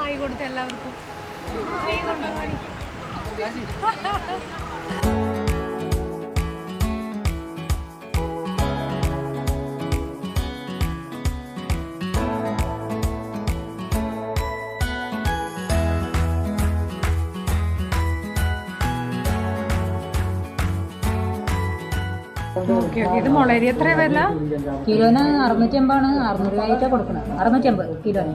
Hi കൊടുത്ത എല്ലാവർക്കും ഇത് മുളരി എത്ര വില? കിലോന് അറുന്നൂറ്റി അമ്പാണ് അറുന്നൂറ് രൂപ കൊടുക്കണം അറുന്നൂറ്റി അമ്പത് കിലോന്.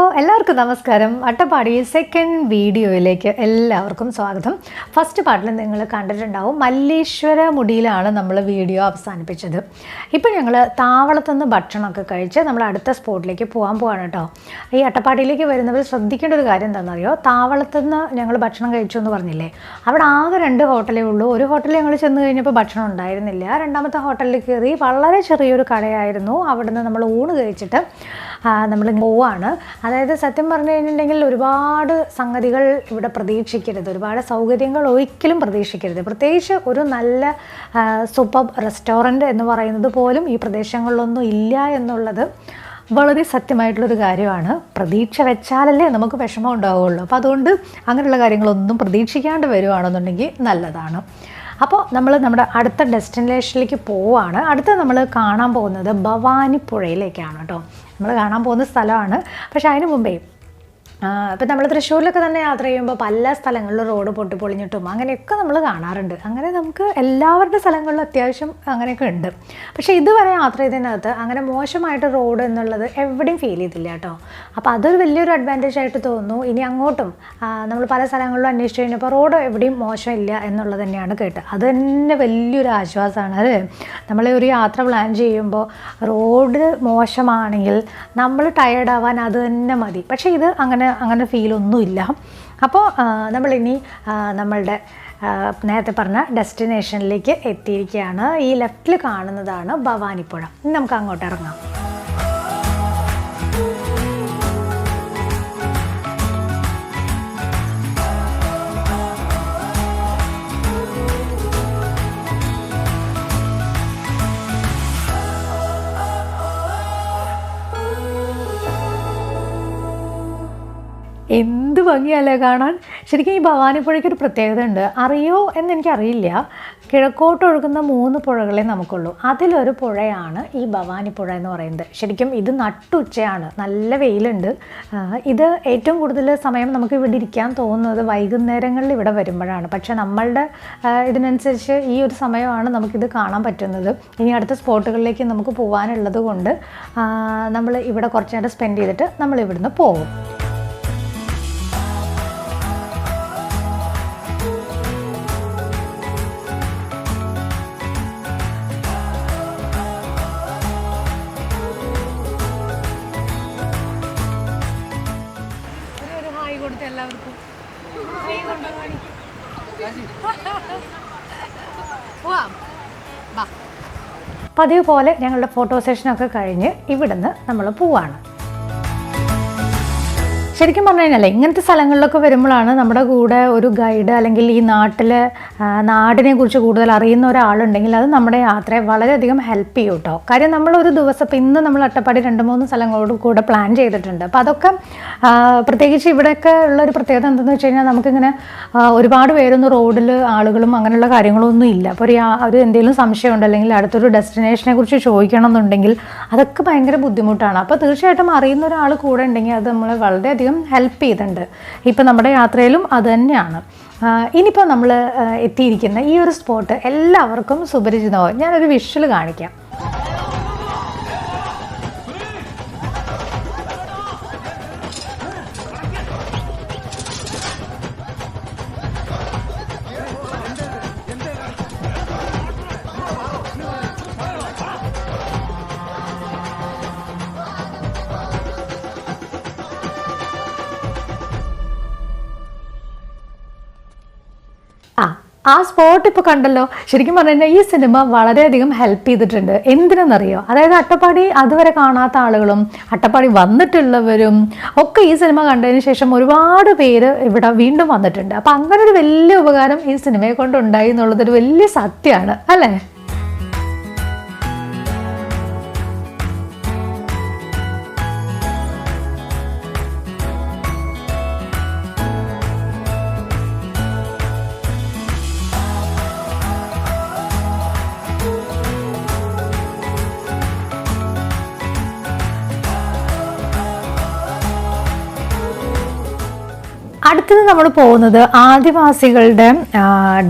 എല്ലാവർക്കും നമസ്കാരം. അട്ടപ്പാടി സെക്കൻഡ് വീഡിയോയിലേക്ക് എല്ലാവർക്കും സ്വാഗതം. ഫസ്റ്റ് പാർട്ടിൽ നിങ്ങൾ കണ്ടിട്ടുണ്ടാവും മല്ലേശ്വര മുടിയിലാണ് നമ്മൾ വീഡിയോ അവസാനിപ്പിച്ചത്. ഇപ്പോൾ ഞങ്ങൾ താവളത്തുനിന്ന് ഭക്ഷണമൊക്കെ കഴിച്ച് നമ്മൾ അടുത്ത സ്പോട്ടിലേക്ക് പോകാൻ പോവാണ് കേട്ടോ. ഈ അട്ടപ്പാടിയിലേക്ക് വരുന്നവർ ശ്രദ്ധിക്കേണ്ട ഒരു കാര്യം എന്താണെന്നറിയോ? താവളത്തുനിന്ന് ഞങ്ങൾ ഭക്ഷണം കഴിച്ചു എന്ന് പറഞ്ഞില്ലേ? അവിടെ ആകെ രണ്ട് ഹോട്ടലേ ഉള്ളൂ. ഒരു ഹോട്ടലിൽ ഞങ്ങൾ ചെന്ന് കഴിഞ്ഞപ്പോൾ ഭക്ഷണം ഉണ്ടായിരുന്നില്ല. രണ്ടാമത്തെ ഹോട്ടലിൽ കയറി വളരെ ചെറിയൊരു കടയായിരുന്നു. അവിടുന്ന് നമ്മൾ ഊണ് കഴിച്ചിട്ട് നമ്മൾ പോവാണ്. അതായത് സത്യം പറഞ്ഞു കഴിഞ്ഞിട്ടുണ്ടെങ്കിൽ ഒരുപാട് സംഗതികൾ ഇവിടെ പ്രതീക്ഷിക്കരുത്. ഒരുപാട് സൗകര്യങ്ങൾ ഒരിക്കലും പ്രതീക്ഷിക്കരുത്. പ്രത്യേകിച്ച് ഒരു നല്ല സൂപ്പർ റെസ്റ്റോറന്റ് എന്ന് പറയുന്നത് പോലും ഈ പ്രദേശങ്ങളിലൊന്നും ഇല്ല എന്നുള്ളത് വളരെ സത്യമായിട്ടുള്ളൊരു കാര്യമാണ്. പ്രതീക്ഷ വെച്ചാലല്ലേ നമുക്ക് വിഷമം ഉണ്ടാവുകയുള്ളൂ അപ്പോൾ അതുകൊണ്ട് അങ്ങനെയുള്ള കാര്യങ്ങളൊന്നും പ്രതീക്ഷിക്കാണ്ട് വരുവാണെന്നുണ്ടെങ്കിൽ നല്ലതാണ്. അപ്പോൾ നമ്മൾ നമ്മുടെ അടുത്ത ഡെസ്റ്റിനേഷനിലേക്ക് പോവുകയാണ് അടുത്ത നമ്മൾ കാണാൻ പോകുന്നത് ഭവാനി പുഴയിലേക്കാണ് കേട്ടോ. നമ്മൾ കാണാൻ പോകുന്ന സ്ഥലമാണ്. പക്ഷേ അതിന് മുമ്പേ ഇപ്പം നമ്മൾ തൃശ്ശൂരിലൊക്കെ തന്നെ യാത്ര ചെയ്യുമ്പോൾ പല സ്ഥലങ്ങളിലും റോഡ് പൊട്ടിപ്പൊളിഞ്ഞിട്ടും അങ്ങനെയൊക്കെ നമ്മൾ കാണാറുണ്ട്. അങ്ങനെ നമുക്ക് എല്ലാവരുടെ സ്ഥലങ്ങളിലും അത്യാവശ്യം അങ്ങനെയൊക്കെ ഉണ്ട്. പക്ഷേ ഇതുവരെ യാത്ര ചെയ്തതിനകത്ത് അങ്ങനെ മോശമായിട്ട് റോഡ് എന്നുള്ളത് എവിടെയും ഫീൽ ചെയ്തില്ല കേട്ടോ. അപ്പോൾ അതൊരു വലിയൊരു അഡ്വാന്റേജ് ആയിട്ട് തോന്നുന്നു. ഇനി അങ്ങോട്ടും നമ്മൾ പല സ്ഥലങ്ങളിലും അന്വേഷിച്ച് കഴിഞ്ഞപ്പോൾ റോഡ് എവിടെയും മോശമില്ല എന്നുള്ളത് തന്നെയാണ് കേട്ടത് അത് തന്നെ വലിയൊരു ആശ്വാസമാണ്. അത് നമ്മൾ ഒരു യാത്ര പ്ലാൻ ചെയ്യുമ്പോൾ റോഡ് മോശമാണെങ്കിൽ നമ്മൾ ടയേർഡ് ആവാൻ അത് തന്നെ മതി. പക്ഷേ ഇത് അങ്ങനെ അങ്ങനെ ഫീലൊന്നുമില്ല അപ്പോൾ നമ്മളിനി നമ്മളുടെ നേരത്തെ പറഞ്ഞ ഡെസ്റ്റിനേഷനിലേക്ക് എത്തിയിരിക്കുകയാണ്. ഈ ലെഫ്റ്റിൽ കാണുന്നതാണ് ഭവാനിപ്പുഴ. നമുക്ക് അങ്ങോട്ട് ഇറങ്ങാം. എന്ത് ഭംഗിയല്ലേ കാണാൻ? ശരിക്കും ഈ ഭവാനിപ്പുഴയ്ക്ക് ഒരു പ്രത്യേകത ഉണ്ട് അറിയോ എന്ന് എനിക്കറിയില്ല. കിഴക്കോട്ട് ഒഴുകുന്ന മൂന്ന് പുഴകളെ നമുക്കുള്ളൂ. അതിലൊരു പുഴയാണ് ഈ ഭവാനിപ്പുഴ എന്ന് പറയുന്നത്. ശരിക്കും ഇത് നട്ടുച്ചയാണ്. നല്ല വെയിലുണ്ട്. ഇത് ഏറ്റവും കൂടുതൽ സമയം നമുക്ക് ഇവിടെ ഇരിക്കാൻ തോന്നുന്നത് വൈകുന്നേരങ്ങളിൽ ഇവിടെ വരുമ്പോഴാണ്. പക്ഷേ നമ്മളുടെ ഇതിനനുസരിച്ച് ഈ ഒരു സമയമാണ് നമുക്കിത് കാണാൻ പറ്റുന്നത്. ഇനി അടുത്ത സ്പോട്ടുകളിലേക്ക് നമുക്ക് പോകാനുള്ളത് കൊണ്ട് നമ്മൾ ഇവിടെ കുറച്ച് നേരം സ്പെൻഡ് ചെയ്തിട്ട് നമ്മൾ ഇവിടുന്ന് പോകും. പോവാം. പതിവ് പോലെ ഞങ്ങളുടെ ഫോട്ടോ സെഷനൊക്കെ കഴിഞ്ഞ് ഇവിടുന്ന് നമ്മൾ പോവാണ്. ശരിക്കും പറഞ്ഞു കഴിഞ്ഞാൽ ഇങ്ങനത്തെ സ്ഥലങ്ങളിലൊക്കെ വരുമ്പോഴാണ് നമ്മുടെ കൂടെ ഒരു ഗൈഡ് അല്ലെങ്കിൽ ഈ നാട്ടിലെ നാടിനെ കുറിച്ച് കൂടുതൽ അറിയുന്ന ഒരാളുണ്ടെങ്കിൽ അത് നമ്മുടെ യാത്രയെ വളരെയധികം ഹെൽപ്പ് ചെയ്യും കേട്ടോ. കാര്യം നമ്മളൊരു ദിവസം ഇപ്പം ഇന്ന് നമ്മൾ അട്ടപ്പാടി രണ്ട് മൂന്ന് സ്ഥലങ്ങളോട് കൂടെ പ്ലാൻ ചെയ്തിട്ടുണ്ട്. അപ്പോൾ അതൊക്കെ പ്രത്യേകിച്ച് ഇവിടെയൊക്കെ ഉള്ള ഒരു പ്രത്യേകത എന്തെന്ന് വെച്ച് കഴിഞ്ഞാൽ നമുക്കിങ്ങനെ ഒരുപാട് പേരൊന്നും റോഡിൽ ആളുകളും അങ്ങനെയുള്ള കാര്യങ്ങളൊന്നും ഇല്ല. അപ്പോൾ ഒരു ഒരു എന്തെങ്കിലും സംശയമുണ്ട് അല്ലെങ്കിൽ അടുത്തൊരു ഡെസ്റ്റിനേഷനെ കുറിച്ച് ചോദിക്കണം എന്നുണ്ടെങ്കിൽ അതൊക്കെ ഭയങ്കര ബുദ്ധിമുട്ടാണ്. അപ്പോൾ തീർച്ചയായിട്ടും അറിയുന്ന ഒരാൾ കൂടെ ഉണ്ടെങ്കിൽ അത് നമ്മളെ വളരെയധികം ഹെൽപ്പ് ചെയ്തിട്ടുണ്ട്. ഇപ്പം നമ്മുടെ യാത്രയിലും അത് തന്നെയാണ്. ഇനിയിപ്പോൾ നമ്മൾ എത്തിയിരിക്കുന്ന ഈ ഒരു സ്പോട്ട് എല്ലാവർക്കും സുപരിചിതമാവും. ഞാനൊരു വിഷ്വൽ കാണിക്കാം. ആ സ്പോട്ട് ഇപ്പോൾ കണ്ടല്ലോ. ശരിക്കും പറഞ്ഞു ഈ സിനിമ വളരെയധികം ഹെൽപ്പ് ചെയ്തിട്ടുണ്ട്. എന്തിനെന്നറിയോ? അതായത് അട്ടപ്പാടി അതുവരെ കാണാത്ത ആളുകളും അട്ടപ്പാടി വന്നിട്ടുള്ളവരും ഒക്കെ ഈ സിനിമ കണ്ടതിന് ശേഷം ഒരുപാട് പേര് ഇവിടെ വീണ്ടും വന്നിട്ടുണ്ട്. അപ്പം അങ്ങനെ ഒരു വലിയ ഉപകാരം ഈ സിനിമയെ കൊണ്ട് ഉണ്ടായി എന്നുള്ളതൊരു വലിയ സത്യമാണ്. അല്ലേ? അടുത്തത് നമ്മൾ പോകുന്നത് ആദിവാസികളുടെ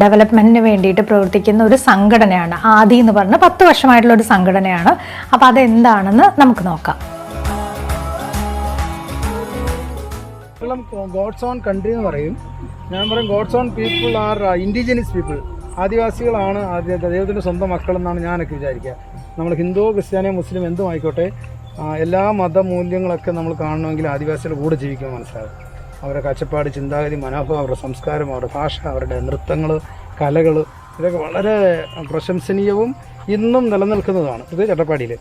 ഡെവലപ്മെന്റിന് വേണ്ടിയിട്ട് പ്രവർത്തിക്കുന്ന ഒരു സംഘടനയാണ്. ആദി എന്ന് പറഞ്ഞ പത്ത് വർഷമായിട്ടുള്ള ഒരു സംഘടനയാണ്. അപ്പോൾ അതെന്താണെന്ന് നമുക്ക് നോക്കാം. ഗോഡ്സ് ഓൺ കൺട്രി എന്ന് പറയും. ഞാൻ പറയും God's own people are indigenous people ആദിവാസികളാണ് ദൈവത്തിന്റെ സ്വന്തം മക്കളെന്നാണ് ഞാനൊക്കെ വിചാരിക്കുക. നമ്മൾ ഹിന്ദു ക്രിസ്ത്യാനിയോ മുസ്ലിം എന്തും ആയിക്കോട്ടെ എല്ലാ മതമൂല്യങ്ങളൊക്കെ നമ്മൾ കാണണമെങ്കിൽ ആദിവാസികളുടെ കൂടെ ജീവിക്കാൻ മനസ്സിലാകും അവരുടെ കാഴ്ചപ്പാട് ചിന്താഗതി മനോഭാവം അവരുടെ സംസ്കാരം അവരുടെ ഭാഷ അവരുടെ നൃത്തങ്ങൾ കലകൾ ഇതൊക്കെ വളരെ പ്രശംസനീയവും ഇന്നും നിലനിൽക്കുന്നതാണ്. ഇത് ചട്ടപ്പാടിയിൽ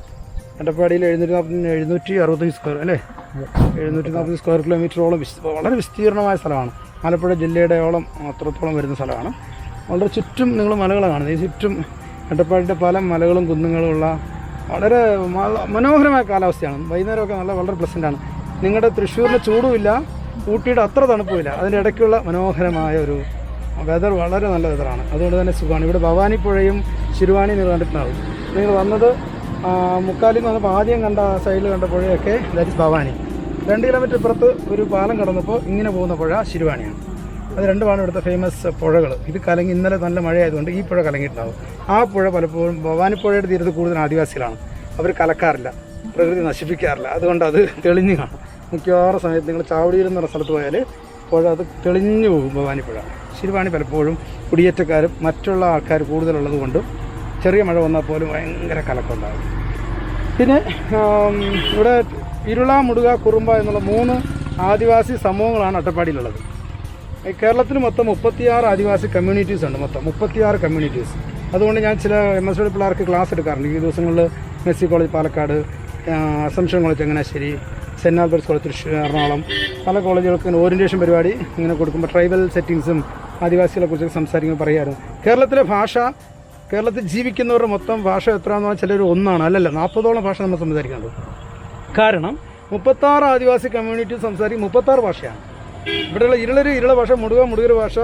ചട്ടപ്പാടിയിൽ എഴുന്നൂറ്റി എഴുന്നൂറ്റി അറുപത്തഞ്ച് സ്ക്വയർ അല്ലേ? എഴുന്നൂറ്റി നാൽപ്പത് സ്ക്വയർ കിലോമീറ്ററോളം വിസ് വളരെ വിസ്തീർണമായ സ്ഥലമാണ്. ആലപ്പുഴ ജില്ലയുടെയോളം അത്രത്തോളം വരുന്ന സ്ഥലമാണ്. വളരെ ചുറ്റും നിങ്ങൾ മലകൾ കാണുന്നത്. ഈ ചുറ്റും അട്ടപ്പാടിന്റെ പല മലകളും കുന്നുകളുമുള്ള വളരെ മനോഹരമായ കാലാവസ്ഥയാണ്. വൈകുന്നേരമൊക്കെ നല്ല വളരെ പ്ലസന്റാണ് നിങ്ങളുടെ തൃശ്ശൂരിന്റെ ചൂടുമില്ല. ഊട്ടിയുടെ അത്ര തണുപ്പില്ല അതിന്റെ ഇടയ്ക്കുള്ള മനോഹരമായ ഒരു വെതർ വളരെ നല്ല വെതറാണ് അതുകൊണ്ട് തന്നെ സുഖമാണ്. ഇവിടെ ഭവാനിപ്പുഴയും ശിരുവാണി നിങ്ങൾ കണ്ടിട്ടുണ്ടാവും. നിങ്ങൾ വന്നത് മുക്കാലിൽ നിന്ന് വന്നപ്പോൾ ആദ്യം കണ്ട സൈഡിൽ കണ്ട പുഴയൊക്കെ ദാറ്റ് ഇസ് ഭവാനി. രണ്ട് കിലോമീറ്റർ ഇപ്പുറത്ത് ഒരു പാലം കടന്നപ്പോൾ ഇങ്ങനെ പോകുന്ന പുഴ ശിരുവാണിയാണ്. അത് രണ്ടുമാണ് ഇവിടുത്തെ ഫേമസ് പുഴകൾ ഇത് കലങ്ങി ഇന്നലെ നല്ല മഴയായതുകൊണ്ട് ഈ പുഴ കലങ്ങിയിട്ടുണ്ടാവും. ആ പുഴ പലപ്പോഴും ഭവാനിപ്പുഴയുടെ തീരത്ത് കൂടുതൽ ആദിവാസികളാണ്. അവർ കലക്കാറില്ല. പ്രകൃതി നശിപ്പിക്കാറില്ല. അതുകൊണ്ട് അത് തെളിഞ്ഞു കാണും. മിക്കവാറും സമയത്ത് നിങ്ങൾ ചാവടിയിൽ എന്ന് പറഞ്ഞ സ്ഥലത്ത് പോയാൽ പുഴ അത് തെളിഞ്ഞു പോകും ഭവാനിപ്പുഴ ശിരുവാണി പലപ്പോഴും കുടിയേറ്റക്കാരും മറ്റുള്ള ആൾക്കാർ കൂടുതലുള്ളത് കൊണ്ടും ചെറിയ മഴ വന്നാൽ പോലും ഭയങ്കര കലക്കമുണ്ടാകും. പിന്നെ ഇവിടെ ഇരുള മുടുക കുറുമ്പ എന്നുള്ള മൂന്ന് ആദിവാസി സമൂഹങ്ങളാണ് അട്ടപ്പാടിയിലുള്ളത്. കേരളത്തിൽ മൊത്തം മുപ്പത്തിയാറ് ആദിവാസി കമ്മ്യൂണിറ്റീസ് ഉണ്ട് മൊത്തം. മുപ്പത്തിയാറ് കമ്മ്യൂണിറ്റീസ് അതുകൊണ്ട് ഞാൻ ചില എം എസ് ഡി പിള്ളേർക്ക് ക്ലാസ് എടുക്കാറുണ്ട്. ഈ ദിവസങ്ങളിൽ Mercy college Palakkad Assumption college Changanassery saint Albert's college Thrissur Ernakulam. പല കോളേജുകൾക്ക് ഓറിയന്റേഷൻ പരിപാടി ഇങ്ങനെ കൊടുക്കുമ്പോൾ ട്രൈബൽ സെറ്റിങ്സും ആദിവാസികളെ കുറിച്ചൊക്കെ സംസാരിക്കുമ്പോൾ പറയാറുണ്ട് കേരളത്തിലെ ഭാഷ കേരളത്തിൽ ജീവിക്കുന്നവരുടെ മൊത്തം ഭാഷ എത്രയാണെന്ന് പറഞ്ഞാൽ ചിലർ ഒന്നാണ്. അല്ലല്ല നാൽപ്പതോളം ഭാഷ നമ്മൾ സംസാരിക്കുന്നത് കാരണം മുപ്പത്താറ് ആദിവാസി കമ്മ്യൂണിറ്റി സംസാരിക്കും മുപ്പത്താറ് ഭാഷയാണ്. ഇവിടെയുള്ള ഇരുളർ ഇരുള ഭാഷ മുടുക മുടുകര ഭാഷ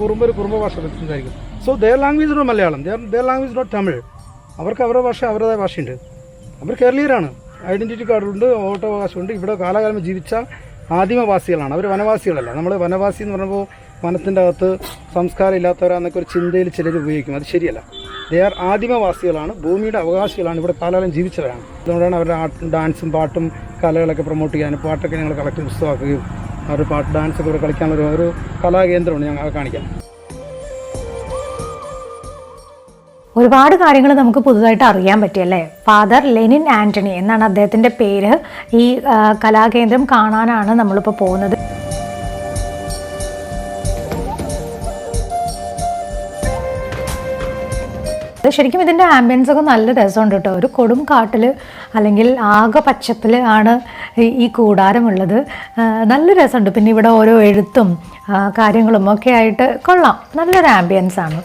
കുറുമ്പർ കുറുമ്പ ഭാഷ സംസാരിക്കും. So their language not Malayalam their language not Tamil അവർക്ക് അവരുടെ ഭാഷ അവരുടേതായ ഭാഷയുണ്ട്. അവർ കേരളീയരാണ്. ഐഡന്റിറ്റി കാർഡുണ്ട് വോട്ടവകാശമുണ്ട് ഇവിടെ കാലാകാലം ജീവിച്ച ആദിമവാസികളാണ്. അവർ വനവാസികളല്ല. നമ്മൾ വനവാസി എന്ന് പറയുമ്പോൾ വനത്തിന്റെ അകത്ത് സംസ്കാരം ഇല്ലാത്തവരാന്നൊക്കെ ഒരു ചിന്തയിൽ ചിലർ ഉപയോഗിക്കും. അത് ശരിയല്ല. ദേ ആർ ആദിമവാസികളാണ്. ഭൂമിയുടെ അവകാശികളാണ്. ഇവിടെ കാലകാലം ജീവിച്ചവരാണ്. അതുകൊണ്ടാണ് അവരുടെ ഡാൻസും പാട്ടും കലകളൊക്കെ പ്രൊമോട്ട് ചെയ്യാനും പാട്ടൊക്കെ ഞങ്ങൾ കളക്ട് പുസ്തകമാക്കുകയും അവരുടെ പാട്ട് ഡാൻസൊക്കെ ഇവിടെ കളിക്കാനുള്ള ഒരു കലാകേന്ദ്രമുണ്ട് ഞങ്ങൾ കാണിക്കാം ഒരുപാട് കാര്യങ്ങൾ നമുക്ക് പുതുതായിട്ട് അറിയാൻ പറ്റിയല്ലേ? ഫാദർ ലെനിൻ ആന്റണി എന്നാണ് അദ്ദേഹത്തിന്റെ പേര്. ഈ കലാകേന്ദ്രം കാണാനാണ് നമ്മളിപ്പോൾ പോകുന്നത്. ശരിക്കും ഇതിന്റെ ആംബിയൻസ് ഒക്കെ നല്ല രസമുണ്ട് കേട്ടോ. ഒരു കൊടും കാട്ടിൽ അല്ലെങ്കിൽ ആകെ പച്ചപ്പിൽ ആണ് ഈ കൂടാരമുള്ളത്. നല്ല രസമുണ്ട്. പിന്നെ ഇവിടെ ഓരോ എഴുത്തും കാര്യങ്ങളും ഒക്കെ ആയിട്ട് കൊള്ളാം. നല്ലൊരു ആംബിയൻസ് ആണ്.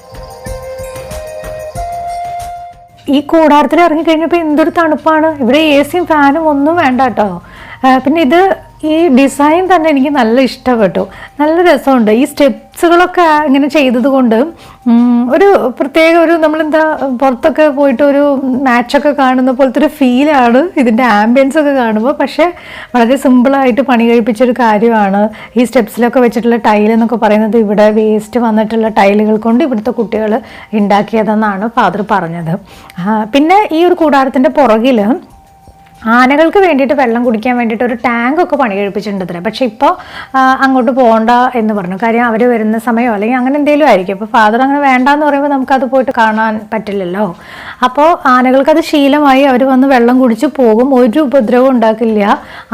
ഈ കൂടാരത്തിൽ ഇറങ്ങിക്കഴിഞ്ഞപ്പോൾ എന്തൊരു തണുപ്പാണ്. ഇവിടെ എ സിയും ഫാനും ഒന്നും വേണ്ട കേട്ടോ പിന്നെ ഇത് ഈ ഡിസൈൻ തന്നെ എനിക്ക് നല്ല ഇഷ്ടപ്പെട്ടു. നല്ല രസമുണ്ട്. ഈ സ്റ്റെപ്സുകളൊക്കെ ഇങ്ങനെ ചെയ്തത് കൊണ്ട് ഒരു പ്രത്യേക ഒരു നമ്മളെന്താ പുറത്തൊക്കെ പോയിട്ട് ഒരു മാച്ചൊക്കെ കാണുന്ന പോലത്തെ ഒരു ഫീലാണ് ഇതിന്റെ ആംബിയൻസ് ഒക്കെ കാണുമ്പോൾ പക്ഷേ വളരെ സിമ്പിളായിട്ട് പണി കഴിപ്പിച്ചൊരു കാര്യമാണ്. ഈ സ്റ്റെപ്സിലൊക്കെ വെച്ചിട്ടുള്ള ടൈൽ എന്നൊക്കെ പറയുന്നത് ഇവിടെ വേസ്റ്റ് വന്നിട്ടുള്ള ടൈലുകൾ കൊണ്ട് ഇവിടുത്തെ കുട്ടികൾ ഉണ്ടാക്കിയതെന്നാണ് ഫാദർ പറഞ്ഞത്. പിന്നെ ഈ ഒരു കൂടാരത്തിന്റെ പുറകിൽ ആനകൾക്ക് വേണ്ടിയിട്ട് വെള്ളം കുടിക്കാൻ വേണ്ടിയിട്ട് ഒരു ടാങ്ക് ഒക്കെ പണി കഴിപ്പിച്ചിട്ടുണ്ട് അത്ര പക്ഷെ ഇപ്പോൾ അങ്ങോട്ട് പോകണ്ട എന്ന് പറഞ്ഞു. കാര്യം അവർ വരുന്ന സമയമോ അല്ലെങ്കിൽ അങ്ങനെ എന്തെങ്കിലും ആയിരിക്കും. അപ്പോൾ ഫാദർ അങ്ങനെ വേണ്ട എന്ന് പറയുമ്പോൾ നമുക്കത് പോയിട്ട് കാണാൻ പറ്റില്ലല്ലോ. അപ്പോൾ ആനകൾക്ക് അത് ശീലമായി അവർ വന്ന് വെള്ളം കുടിച്ച് പോകും. ഒരു ഉപദ്രവം ഉണ്ടാക്കില്ല.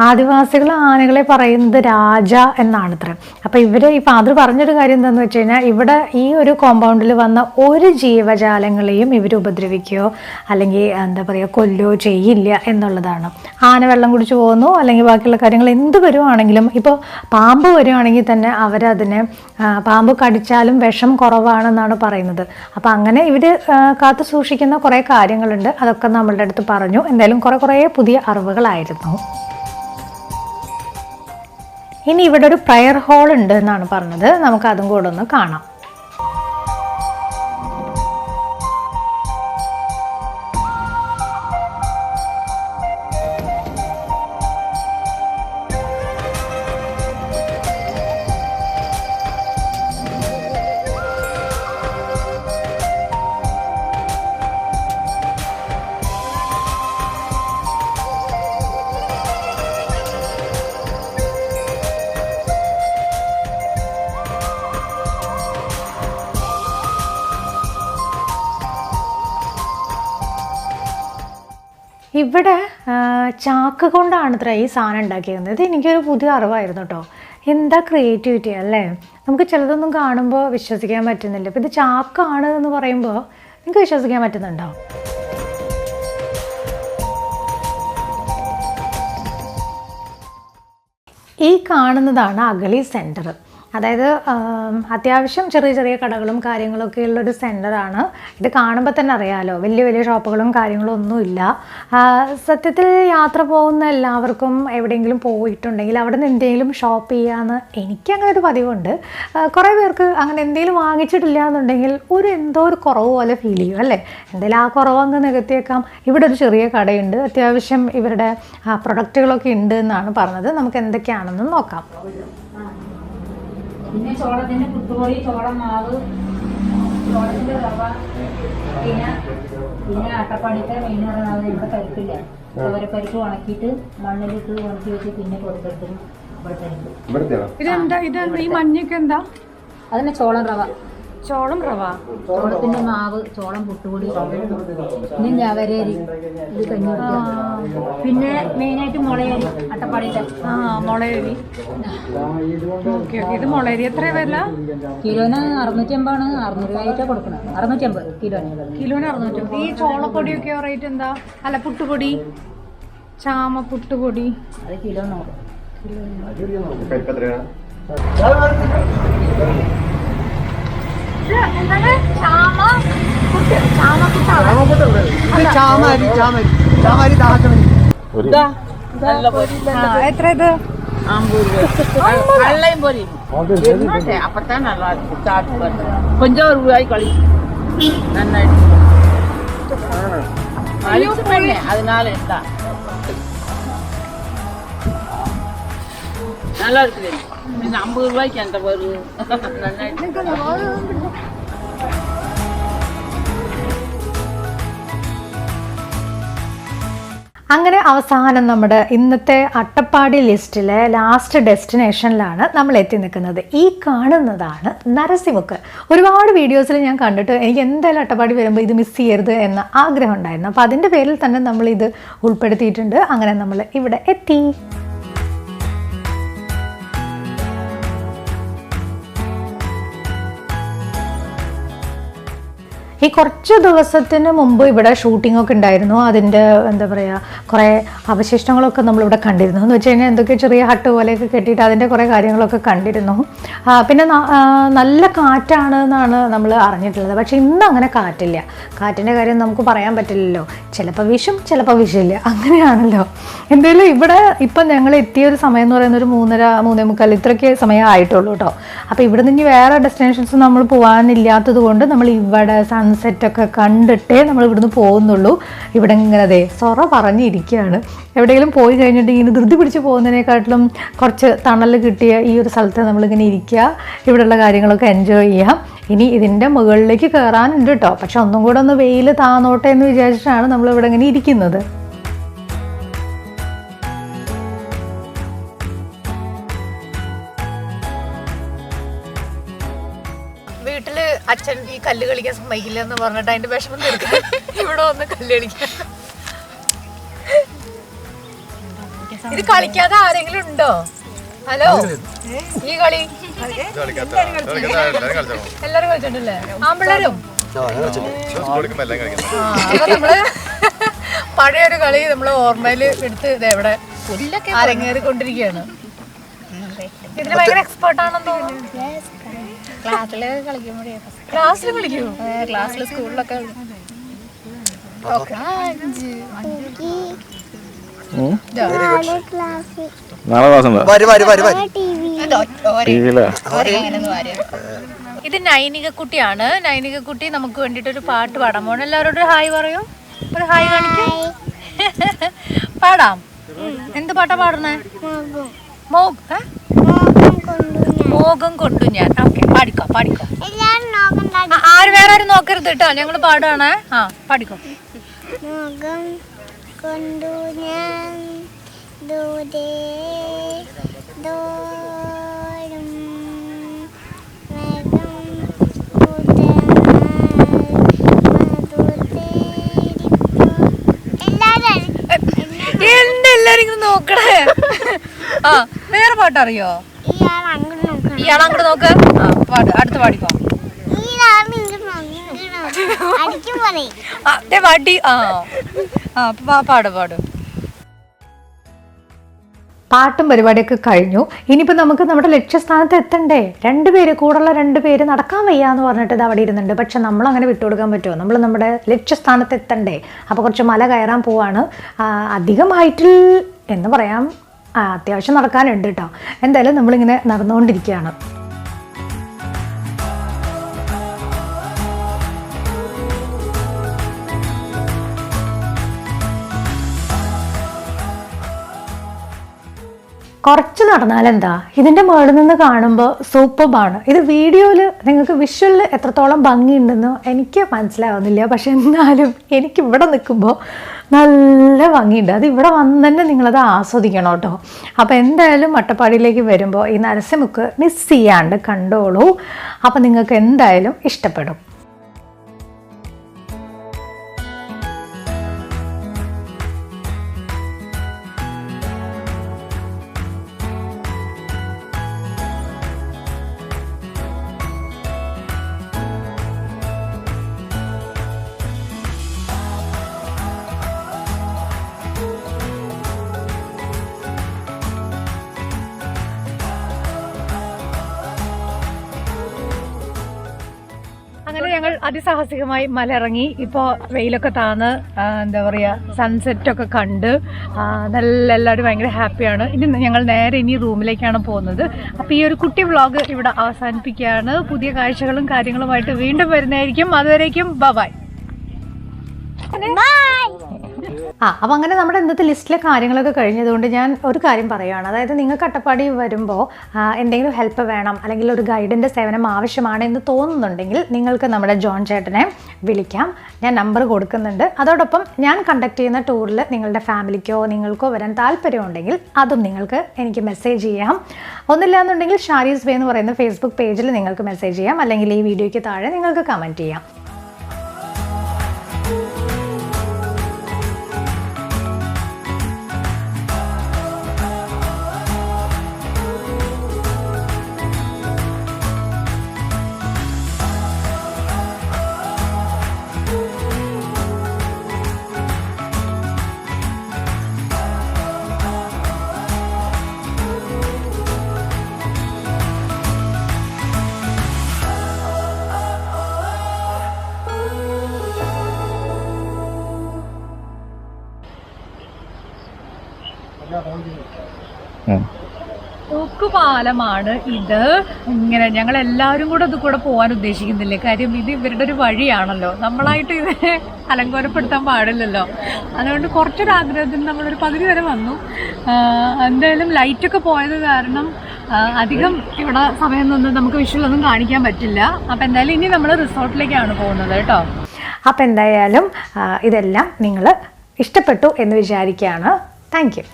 ആദിവാസികൾ ആനകളെ പറയുന്നത് രാജ എന്നാണ് അത്ര അപ്പോൾ ഇവർ ഈ ഫാദർ പറഞ്ഞൊരു കാര്യം എന്താണെന്ന് വെച്ച് കഴിഞ്ഞാൽ ഇവിടെ ഈ ഒരു കോമ്പൗണ്ടിൽ വന്ന ഒരു ജീവജാലങ്ങളെയും ഇവർ ഉപദ്രവിക്കുകയോ അല്ലെങ്കിൽ എന്താ പറയുക കൊല്ലുകയോ ചെയ്യില്ല എന്നുള്ളതാണ്. ആന വെള്ളം കുടിച്ചു പോകുന്നു അല്ലെങ്കിൽ ബാക്കിയുള്ള കാര്യങ്ങൾ എന്ത് വരുവാണെങ്കിലും ഇപ്പോൾ പാമ്പ് വരുവാണെങ്കിൽ തന്നെ അവരതിനെ പാമ്പ് കടിച്ചാലും വിഷം കുറവാണെന്നാണ് പറയുന്നത്. അപ്പോൾ അങ്ങനെ ഇവർ കാത്തു സൂക്ഷിക്കുന്ന കുറേ കാര്യങ്ങളുണ്ട്. അതൊക്കെ നമ്മളുടെ അടുത്ത് പറഞ്ഞു. എന്തായാലും കുറേ കുറേ പുതിയ അറിവുകളായിരുന്നു. ഇനി ഇവിടെ ഒരു പ്രയർ ഹോൾ ഉണ്ട് എന്നാണ് പറഞ്ഞത്. നമുക്ക് അതും കൂടെ ഒന്ന് കാണാം. ഇവിടെ ചാക്ക് കൊണ്ടാണ് ഇത്ര ഈ സാധനം ഉണ്ടാക്കിയിരുന്നത് ഇത് എനിക്കൊരു പുതിയ അറിവായിരുന്നു കേട്ടോ. എന്താ ക്രിയേറ്റിവിറ്റി അല്ലേ? നമുക്ക് ചിലതൊന്നും കാണുമ്പോൾ വിശ്വസിക്കാൻ പറ്റുന്നില്ല. ഇപ്പം ഇത് ചാക്കാണ് എന്ന് പറയുമ്പോൾ നിങ്ങൾക്ക് വിശ്വസിക്കാൻ പറ്റുന്നുണ്ടോ? ഈ കാണുന്നതാണ് അഗളി സെന്റർ അതായത് അത്യാവശ്യം ചെറിയ ചെറിയ കടകളും കാര്യങ്ങളൊക്കെ ഉള്ളൊരു സെന്ററാണ് ഇത് കാണുമ്പോൾ തന്നെ അറിയാമല്ലോ വലിയ വലിയ ഷോപ്പുകളും കാര്യങ്ങളും ഒന്നുമില്ല സത്യത്തിൽ യാത്ര പോകുന്ന എല്ലാവർക്കും എവിടെയെങ്കിലും പോയിട്ടുണ്ടെങ്കിൽ അവിടെ നിന്ന് എന്തെങ്കിലും ഷോപ്പ് ചെയ്യാമെന്ന് എനിക്ക് അങ്ങനെ ഒരു പതിവുണ്ട്. കുറേ പേർക്ക് അങ്ങനെ എന്തെങ്കിലും വാങ്ങിച്ചിട്ടില്ല എന്നുണ്ടെങ്കിൽ ഒരു എന്തോ ഒരു കുറവ് പോലെ ഫീൽ ചെയ്യും അല്ലേ? എന്തായാലും ആ കുറവ് അങ്ങ് നികത്തിയേക്കാം. ഇവിടെ ഒരു ചെറിയ കടയുണ്ട്. അത്യാവശ്യം ഇവരുടെ പ്രൊഡക്റ്റുകളൊക്കെ ഉണ്ട് എന്നാണ് പറഞ്ഞത്. നമുക്ക് എന്തൊക്കെയാണെന്ന് നോക്കാം. പിന്നെ ചോളത്തിന്റെ പുട്ടുപൊടി ചോളം മാവ് ചോളത്തിന്റെ റവ പിന്നെ പിന്നെ അട്ടപ്പാടിത്തെ മെയിൻ പറഞ്ഞാൽ ഇവിടെ പരിപ്പില്ല. ചോരപ്പരിപ്പ് ഉണക്കിയിട്ട് മണ്ണിലിട്ട് ഉണക്കി വെച്ച് പിന്നെ കൊടുത്തിട്ടും ഇവിടുത്തെ ഇതെന്താ? ഇതെന്താ? ഈ മഞ്ഞൊക്കെ എന്താ? അതിന് ചോളം റവ. ചോളം റവ. ചോളത്തിന്റെ മാവ് ചോളം പുട്ടുപൊടി. പിന്നെ ഞവരേരി ഇത് കഞ്ഞി കുടിക്കുക. പിന്നെ മെയിനായിട്ട് മുളയരി അട്ടപ്പാടിത്തെ ആ മുളയരി. Okay okay. ഇത് മുളയരി എത്ര വില? കിലോന് അറുന്നൂറ്റി അമ്പാണ് അറുന്നൂറ് രൂപയായിട്ടാണ് കൊടുക്കണം അറുന്നൂറ്റി അമ്പത് കിലോന്. കിലോന് അറുന്നൂറ്റമ്പത് ഈ ചോളപ്പൊടിയൊക്കെ റേറ്റ് എന്താ? അല്ല പുട്ടുപൊടി. ചാമ പുട്ടുപൊടി. അത് കിലോ നൂറ്. ഇത് ചാമരി ചാമരി ചാമരി താക്കണം ആ, എത്ര ഇത് வெள்ளையும் பொரியும் இருந்துட்டேன் அப்பதான் நல்லா இருக்கும் சாப்பிட்டு பார்த்தேன் கொஞ்சம் ஒரு ரூபாய் கழிச்சு நல்லா அழிச்சு பண்ணேன் அதனால இருந்தா நல்லா இருக்குது இந்த ஐம்பது ரூபாய்க்கு அந்த வரும் நல்லா അങ്ങനെ അവസാനം നമ്മുടെ ഇന്നത്തെ അട്ടപ്പാടി ലിസ്റ്റിലെ ലാസ്റ്റ് ഡെസ്റ്റിനേഷനിലാണ് നമ്മൾ എത്തി നിൽക്കുന്നത്. ഈ കാണുന്നതാണ് നരസിമുക്ക്. ഒരുപാട് വീഡിയോസിൽ ഞാൻ കണ്ടിട്ട് എനിക്ക് എന്തായാലും അട്ടപ്പാടി വരുമ്പോൾ ഇത് മിസ് ചെയ്യരുത് എന്ന ആഗ്രഹം ഉണ്ടായിരുന്നു. അപ്പോൾ അതിന്റെ പേരിൽ തന്നെ നമ്മൾ ഇത് ഉൾപ്പെടുത്തിയിട്ടുണ്ട്. അങ്ങനെ നമ്മൾ ഇവിടെ എത്തി. ഈ കുറച്ച് ദിവസത്തിന് മുമ്പ് ഇവിടെ ഷൂട്ടിംഗ് ഒക്കെ ഉണ്ടായിരുന്നു. അതിന്റെ എന്താ പറയുക കുറേ അവശിഷ്ടങ്ങളൊക്കെ നമ്മളിവിടെ കണ്ടിരുന്നു. എന്ന് വെച്ച് കഴിഞ്ഞാൽ എന്തൊക്കെ ചെറിയ ഹട്ട് പോലെയൊക്കെ കെട്ടിയിട്ട് അതിന്റെ കുറേ കാര്യങ്ങളൊക്കെ കണ്ടിരുന്നു. പിന്നെ നല്ല കാറ്റാണ് എന്നാണ് നമ്മൾ അറിഞ്ഞിട്ടുള്ളത്. പക്ഷേ ഇന്ന് അങ്ങനെ കാറ്റില്ല. കാറ്റിന്റെ കാര്യം നമുക്ക് പറയാൻ പറ്റില്ലല്ലോ. ചിലപ്പോൾ വിഷും ചിലപ്പോൾ വിഷമില്ല അങ്ങനെയാണല്ലോ. എന്തായാലും ഇവിടെ ഇപ്പം ഞങ്ങൾ എത്തിയ ഒരു സമയം എന്ന് പറയുന്നത് ഒരു മൂന്നര മൂന്നേ മുക്കാൽ ഇത്രയ്ക്ക് സമയം ആയിട്ടുള്ളൂ കേട്ടോ. അപ്പോൾ ഇവിടെ നിന്ന് വേറെ ഡെസ്റ്റിനേഷൻസ് നമ്മൾ പോകാനില്ലാത്തത് കൊണ്ട് നമ്മൾ ഇവിടെ സൺസെറ്റ് ഒക്കെ കണ്ടിട്ടേ നമ്മൾ ഇവിടുന്ന് പോകുന്നുള്ളൂ. ഇവിടെ ഇങ്ങനെ അതെ സൊറ പറഞ്ഞിരിക്കുകയാണ്. എവിടെയെങ്കിലും പോയി കഴിഞ്ഞിട്ടുണ്ടെങ്കിൽ ഇങ്ങനെ ധൃതി പിടിച്ച് പോകുന്നതിനെക്കാട്ടിലും കുറച്ച് തണൽ കിട്ടിയ ഈ ഒരു സ്ഥലത്ത് നമ്മളിങ്ങനെ ഇരിക്കുക. ഇവിടെയുള്ള കാര്യങ്ങളൊക്കെ എൻജോയ് ചെയ്യാം. ഇനി ഇതിന്റെ മുകളിലേക്ക് കയറാനുണ്ട് കേട്ടോ പക്ഷെ ഒന്നും കൂടെ ഒന്ന് വെയിൽ താന്നോട്ടെ എന്ന് വിചാരിച്ചിട്ടാണ് നമ്മൾ ഇവിടെ ഇങ്ങനെ ഇരിക്കുന്നത്. കല്ല് കളിക്കാൻ സമ്മതിക്കില്ല എന്ന് പറഞ്ഞിട്ട് അതിന്റെ വിഷമം തീർക്കാൻ ഇവിടെ വന്ന് കല്ല് കളിക്കാൻ. ഇത് കളിക്കാതെ ആരെങ്കിലും ഉണ്ടോ? ഹലോ? ഈ കളി. എല്ലാരും കളിച്ചിട്ടുണ്ടല്ലേ? ആമ്പിള്ളേരും? നമ്മൾ പഴയൊരു കളി നമ്മൾ ഓർമ്മയിൽ എടുത്ത് ഇത് എവിടെ അരങ്ങേറിക്കൊണ്ടിരിക്കുകയാണ്. ഇതിന് ഭയങ്കര എക്സ്പേർട്ട് ആണെന്ന് തോന്നുന്നു. ക്ലാസ്സിൽ കളിക്കുമ്പോഴേ ക്ലാസ്സിൽ കളിക്കൂ. ക്ലാസ്സിൽ സ്കൂളിലൊക്കെ നാളെ ക്ലാസ്. ഇത് നൈനിക കുട്ടിയാണ് നൈനിക കുട്ടി നമുക്ക് വേണ്ടിട്ട് ഒരു പാട്ട് പാടാൻ പോണ എല്ലാവരോടും ഹായ് പറയൂ. ഒരു ഹായ് കാണിക്കൂ. പാടാം. എന്ത് പാട്ടാ പാടണേ മോബ് ഏ? മോഹം കൊണ്ടു ഞാൻ. ഓക്കെ പാടിക്കോ പാടിക്കോ. ആര് വേറെ ആരും നോക്കരുത് കേട്ടോ. ഞങ്ങൾ പാടുവാണേ. ആ പാടിക്കോ. കൊണ്ടു ഞാൻ ദൂരെ എല്ലാരും ഇങ്ങനെ നോക്കണേ. ആ വേറെ പാട്ടറിയോ? ഇയാൾ അങ്ങോട്ട് നോക്ക്. അടുത്ത് പാടിക്കോ. അതെ പോലെ. ആ ദേ പാടി. ആ ആ പാ- പാട് പാട്. പാട്ടും പരിപാടിയൊക്കെ കഴിഞ്ഞു. ഇനിയിപ്പോൾ നമുക്ക് നമ്മുടെ ലക്ഷ്യസ്ഥാനത്ത് എത്തണ്ടേ? രണ്ട് പേര് കൂടുള്ള രണ്ടുപേര് നടക്കാൻ വയ്യ എന്ന് പറഞ്ഞിട്ട് ഇത് അവിടെ ഇരുന്നുണ്ട്. പക്ഷെ നമ്മൾ അങ്ങനെ വിട്ടുകൊടുക്കാൻ പറ്റുമോ? നമ്മൾ നമ്മുടെ ലക്ഷ്യസ്ഥാനത്ത് എത്തണ്ടേ? അപ്പോൾ കുറച്ച് മല കയറാൻ പോവാണ്. ആ, അധികം ഹൈറ്റിൽ എന്ന് പറയാം ആ, അത്യാവശ്യം നടക്കാനുണ്ട് കേട്ടോ എന്തായാലും നമ്മളിങ്ങനെ നടന്നുകൊണ്ടിരിക്കുകയാണ് കുറച്ച് നടന്നാൽ എന്താ ഇതിന്റെ മുകളിൽ നിന്ന് കാണുമ്പോൾ സൂപ്പർബാണ്. ഇത് വീഡിയോയിൽ നിങ്ങൾക്ക് വിഷ്വലിൽ എത്രത്തോളം ഭംഗിയുണ്ടെന്നോ എനിക്ക് മനസ്സിലാവുന്നില്ല. പക്ഷെ എന്നാലും എനിക്ക് ഇവിടെ നിൽക്കുമ്പോൾ നല്ല ഭംഗിയുണ്ട്. അത് ഇവിടെ വന്ന് തന്നെ നിങ്ങളത് ആസ്വദിക്കണം കേട്ടോ. അപ്പോൾ എന്തായാലും മട്ടപ്പാടിയിലേക്ക് വരുമ്പോൾ ഈ നരസിമുക്ക് മിസ് ചെയ്യാണ്ട് കണ്ടോളൂ. അപ്പോൾ നിങ്ങൾക്ക് എന്തായാലും ഇഷ്ടപ്പെടും. അതിസാഹസികമായി മലയിറങ്ങി. ഇപ്പോൾ വെയിലൊക്കെ താന്ന് എന്താ പറയുക സൺസെറ്റൊക്കെ കണ്ട് നല്ല എല്ലാവരും ഭയങ്കര ഹാപ്പിയാണ് ഇനി ഞങ്ങൾ നേരെ ഇനി റൂമിലേക്കാണ് പോകുന്നത്. അപ്പോൾ ഈ ഒരു കുട്ടി വ്ളോഗ് ഇവിടെ അവസാനിപ്പിക്കുകയാണ്. പുതിയ കാഴ്ചകളും കാര്യങ്ങളുമായിട്ട് വീണ്ടും വരുന്നതായിരിക്കും. അതുവരേക്കും ബബായ് ബൈ ആ അപ്പോൾ അങ്ങനെ നമ്മുടെ ഇന്നത്തെ ലിസ്റ്റിലെ കാര്യങ്ങളൊക്കെ കഴിഞ്ഞതുകൊണ്ട് ഞാൻ ഒരു കാര്യം പറയുകയാണ് അതായത് നിങ്ങൾക്ക് അട്ടപ്പാടി വരുമ്പോൾ എന്തെങ്കിലും ഹെൽപ്പ് വേണം അല്ലെങ്കിൽ ഒരു ഗൈഡിന്റെ സേവനം ആവശ്യമാണ് എന്ന് തോന്നുന്നുണ്ടെങ്കിൽ നിങ്ങൾക്ക് നമ്മുടെ ജോൺ ചേട്ടനെ വിളിക്കാം. ഞാൻ നമ്പർ കൊടുക്കുന്നുണ്ട്. അതോടൊപ്പം ഞാൻ കണ്ടക്ട് ചെയ്യുന്ന ടൂറിൽ നിങ്ങളുടെ ഫാമിലിക്കോ നിങ്ങൾക്കോ വരാൻ താല്പര്യമുണ്ടെങ്കിൽ അതും നിങ്ങൾക്ക് എനിക്ക് മെസ്സേജ് ചെയ്യാം. ഒന്നില്ല എന്നുണ്ടെങ്കിൽ ഷാരീസ് വേ എന്ന് പറയുന്ന ഫേസ്ബുക്ക് പേജിൽ നിങ്ങൾക്ക് മെസ്സേജ് ചെയ്യാം. അല്ലെങ്കിൽ ഈ വീഡിയോയ്ക്ക് താഴെ നിങ്ങൾക്ക് കമന്റ് ചെയ്യാം. തൂക്കുപാലമാണ് ഇത്. ഇങ്ങനെ ഞങ്ങൾ എല്ലാവരും കൂടെ ഇത് കൂടെ പോകാൻ ഉദ്ദേശിക്കുന്നില്ലേ? കാര്യം ഇത് ഇവരുടെ ഒരു വഴിയാണല്ലോ. നമ്മളായിട്ട് ഇതിനെ അലങ്കോലപ്പെടുത്താൻ പാടില്ലല്ലോ. അതുകൊണ്ട് കുറച്ചൊരു ആഗ്രഹത്തിന് നമ്മളൊരു പകുതി വരെ വന്നു. എന്തായാലും ലൈറ്റൊക്കെ പോയത് കാരണം അധികം ഇവിടെ സമയം നിന്ന് നമുക്ക് വിഷ്വലൊന്നും കാണിക്കാൻ പറ്റില്ല. അപ്പം എന്തായാലും ഇനി നമ്മൾ റിസോർട്ടിലേക്കാണ് പോകുന്നത് കേട്ടോ. അപ്പം എന്തായാലും ഇതെല്ലാം നിങ്ങൾ ഇഷ്ടപ്പെട്ടു എന്ന് വിചാരിക്കുകയാണ്. Thank you